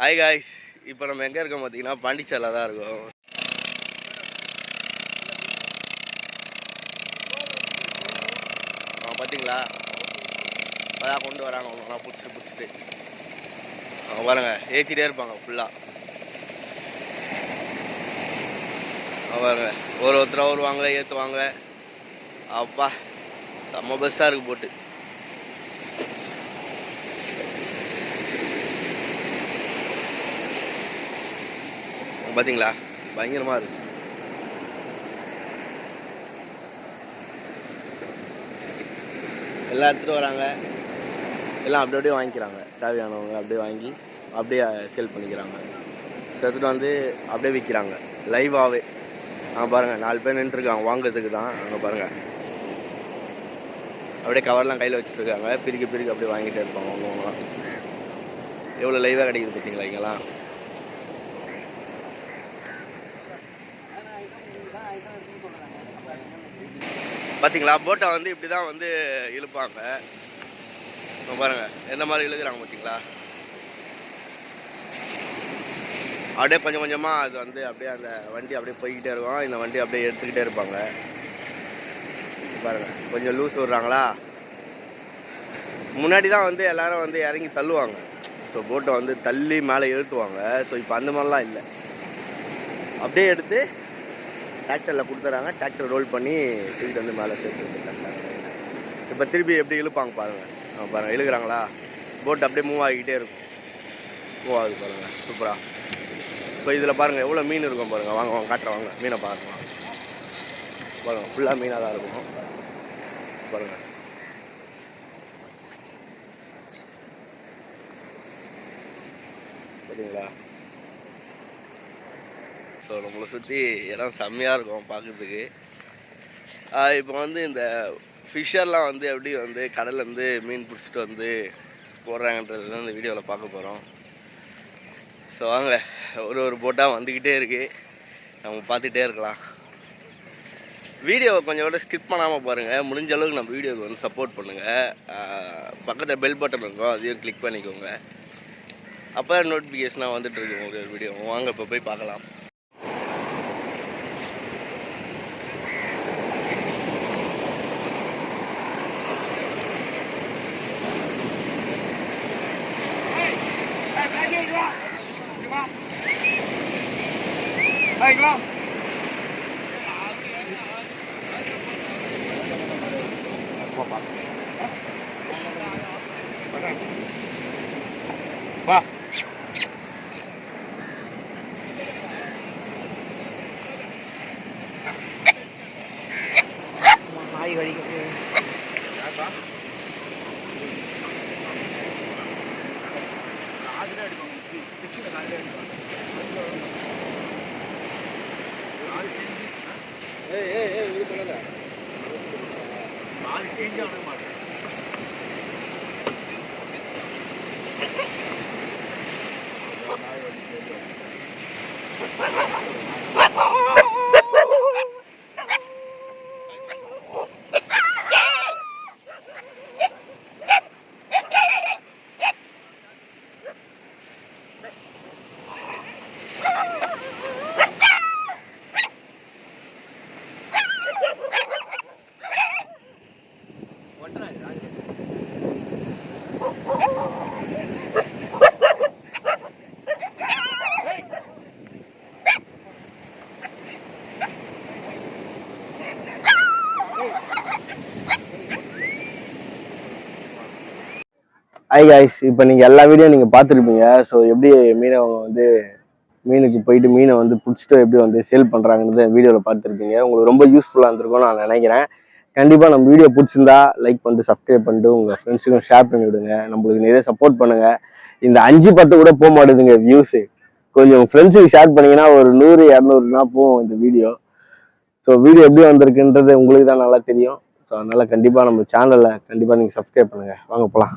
Hi guys இப்போ நம்ம எங்கே இருக்கோம் பார்த்தீங்கன்னா பாண்டிச்சேரியில் தான் இருக்கோம். ஆ பார்த்தீங்களா அதான் கொண்டு வராங்க ஒன்றா பிடிச்சிட்டு பிடிச்சிட்டு. அவங்க பாருங்க. ஏற்றிட்டே இருப்பாங்க ஃபுல்லாக பாருங்க. ஒரு ஒருத்தராக வருவாங்க ஏற்றுவாங்க அப்பா செம்ம பெஸ்ட்டாக இருக்குது போட்டு. பார்த்தீங்களா பயங்கரமாக இருக்கு. எல்லாம் எடுத்துகிட்டு வராங்க. எல்லாம் அப்படி அப்படியே வாங்கிக்கிறாங்க. தேவையானவங்க அப்படியே வாங்கி அப்படியே சேல் பண்ணிக்கிறாங்க. எடுத்துகிட்டு வந்து அப்படியே விற்கிறாங்க லைவாகவே ஆ பாருங்கள் நாலு பேர் நின்றுருக்காங்க. வாங்குறதுக்கு தான். அங்கே பாருங்கள் அப்படியே கவர்லாம் கையில் வச்சுட்டு பிரிக்க பிரிக்க அப்படியே வாங்கிட்டே இருப்பாங்க. அவங்கவுங்களாம் எவ்வளோ லைவாக கிடைக்குது பார்த்தீங்களா இங்கெல்லாம்? பார்த்தீங்களா போட்டை வந்து இப்படி தான் வந்து இழுப்பாங்க. பாருங்க எந்த மாதிரி இழுக்கிறாங்க பார்த்தீங்களா அப்படியே கொஞ்சம் கொஞ்சமாக அது வந்து அப்படியே அந்த வண்டி அப்படியே போய்கிட்டே இருக்கும். இந்த வண்டி அப்படியே எடுத்துக்கிட்டே இருப்பாங்க. பாருங்கள் கொஞ்சம் லூஸ் விடுறாங்களா? முன்னாடி தான் வந்து எல்லாரும் வந்து இறங்கி தள்ளுவாங்க. ஸோ போட்டை வந்து தள்ளி மேலே இழுத்துவாங்க. ஸோ இப்போ அந்த மாதிரிலாம் இல்லை. அப்படியே எடுத்து டிராக்டரில் கொடுத்துறாங்க. டிராக்டர் ரோல் பண்ணி தூக்கிட்டு வந்து மேலே சேர்த்து இப்போ திருப்பி எப்படி இழுப்பாங்க பாருங்கள் பாருங்கள் இழுக்கிறாங்களா? போட் அப்படியே மூவ் ஆகிக்கிட்டே இருக்கும். மூவ் ஆகுது பாருங்கள் சூப்பராக இப்போ இதில் பாருங்கள் எவ்வளோ மீன் இருக்கும் பாருங்கள் வாங்க வாங்க காட்டுறேன் வாங்க. மீனை பாருங்க பாருங்க ஃபுல்லாக மீனாக தான் இருக்கும். பாருங்க. சரிங்களா ஸோ நம்மளை சுற்றி இடம் செம்மையாக இருக்கும் பார்க்குறதுக்கு. இப்போ வந்து இந்த ஃபிஷர்லாம் வந்து எப்படி வந்து கடல்லேருந்து மீன் பிடிச்சிட்டு வந்து போடுறாங்கன்றது தான் இந்த வீடியோவில் பார்க்க போகிறோம் ஸோ வாங்க. ஒரு ஒரு போட்டாக வந்துக்கிட்டே இருக்குது நம்ம பார்த்துட்டே இருக்கலாம். வீடியோவை கொஞ்சம் கூட ஸ்கிப் பண்ணாமல் பாருங்கள் முடிஞ்ச அளவுக்கு நம்ம வீடியோவுக்கு வந்து சப்போர்ட் பண்ணுங்கள் பக்கத்தில் பெல் பட்டன் இருக்கும். அதையும் கிளிக் பண்ணிக்கோங்க. அப்போ நோட்டிஃபிகேஷனாக வந்துட்டு இருக்கு ஒரு வீடியோ வாங்க இப்போ போய் பார்க்கலாம். Hình không? Hình không? Hình không? Vâng. ஏய் ஏய் ஏய் இது பண்ணாத ஐ காய்ஸ் இப்போ நீங்கள் எல்லா வீடியோ நீங்கள் பார்த்துருப்பீங்க. ஸோ எப்படி மீனவங்க வந்து மீனுக்கு போயிட்டு மீனை வந்து பிடிச்சிட்டு எப்படி வந்து சேல் பண்ணுறாங்கன்றத வீடியோவில் பார்த்துருப்பீங்க. உங்களுக்கு ரொம்ப யூஸ்ஃபுல்லாக இருந்திருக்கும்னு நான் நினைக்கிறேன். கண்டிப்பாக நம்ம வீடியோ பிடிச்சிருந்தா லைக் பண்ணிட்டு சப்ஸ்கிரைப் பண்ணிட்டு உங்கள் ஃப்ரெண்ட்ஸுக்கும் ஷேர் பண்ணி விடுங்க. நம்மளுக்கு நிறைய சப்போர்ட் பண்ணுங்கள் இந்த அஞ்சு பத்து கூட போக மாட்டேதுங்க வியூஸு கொஞ்சம் ஃப்ரெண்ட்ஸுக்கு ஷேர் பண்ணீங்கன்னா ஒரு நூறு இரநூறுனா போகும் இந்த வீடியோ ஸோ வீடியோ எப்படி வந்திருக்குன்றது உங்களுக்கு தான் நல்லா தெரியும். ஸோ அதனால் கண்டிப்பாக நம்ம சேனலை கண்டிப்பாக நீங்கள் சப்ஸ்கிரைப் பண்ணுங்கள் வாங்க போகலாம்